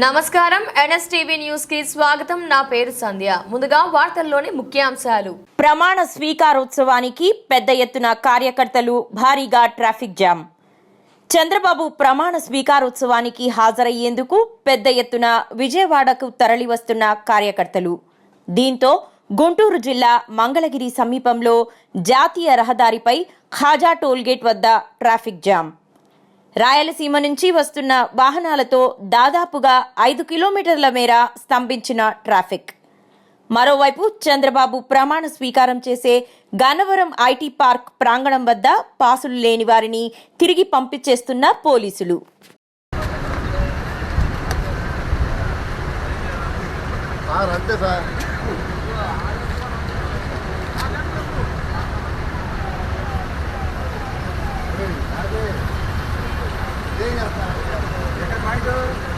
నమస్కారం. ఎన్ఎస్టీవీ న్యూస్కి స్వాగతం. నా పేరు సంధ్య. ముందుగా వార్తల్లోని ముఖ్యాంశాలు. ప్రమాణ స్వీకారోత్సవానికి పెద్ద ఎత్తున కార్యకర్తలు భారీగా ట్రాఫిక్ జామ్. చంద్రబాబు ప్రమాణ స్వీకారోత్సవానికి హాజరయ్యేందుకు పెద్ద ఎత్తున విజయవాడకు తరలివస్తున్న కార్యకర్తలు. దీంతో గుంటూరు జిల్లా మంగళగిరి సమీపంలో జాతీయ రహదారిపై ఖాజా టోల్గేట్ వద్ద ట్రాఫిక్ జామ్. రాయలసీమ నుంచి వస్తున్న వాహనాలతో దాదాపుగా ఐదు కిలోమీటర్ల మేర స్తంభించిన ట్రాఫిక్. మరోవైపు చంద్రబాబు ప్రమాణ స్వీకారం చేసే గన్నవరం ఐటీ పార్క్ ప్రాంగణం వద్ద పాసులు లేని వారిని తిరిగి పంపించేస్తున్న పోలీసులు. సార్ అంతే సార్. Tiger.